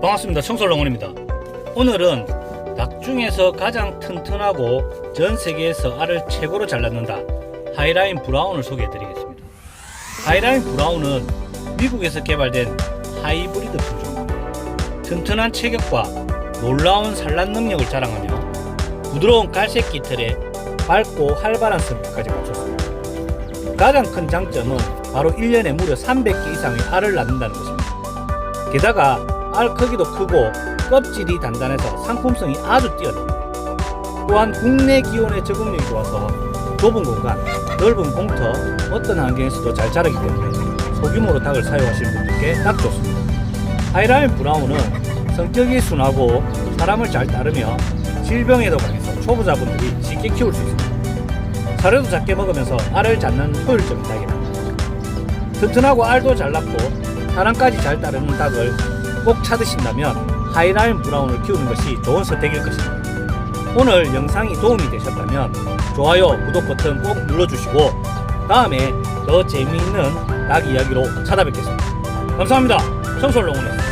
반갑습니다. 청솔롱원입니다. 오늘은 닭 중에서 가장 튼튼하고 전 세계에서 알을 최고로 잘 낳는다. 하이라인 브라운을 소개해 드리겠습니다. 하이라인 브라운은 미국에서 개발된 하이브리드 품종입니다. 튼튼한 체격과 놀라운 산란 능력을 자랑하며 부드러운 갈색 깃털에 밝고 활발한 성격까지 갖췄습니다. 가장 큰 장점은 바로 1년에 무려 300개 이상의 알을 낳는다는 것입니다. 게다가 알 크기도 크고 껍질이 단단해서 상품성이 아주 뛰어납니다. 또한 국내 기온에 적응력이 좋아서 좁은 공간, 넓은 공터, 어떤 환경에서도 잘 자라기 때문에 소규모로 닭을 사용하시는 분들께 딱 좋습니다. 하이라인 브라운은 성격이 순하고 사람을 잘 따르며 질병에도 강해서 초보자분들이 쉽게 키울 수 있습니다. 사료도 작게 먹으면서 알을 잡는 효율적인 닭입니다. 튼튼하고 알도 잘 낳고 사람까지 잘 따르는 닭을 꼭 찾으신다면 하이라인 브라운을 키우는 것이 좋은 선택일 것입니다. 오늘 영상이 도움이 되셨다면 좋아요, 구독 버튼 꼭 눌러주시고 다음에 더 재미있는 닭 이야기로 찾아뵙겠습니다. 감사합니다. 청솔롱원의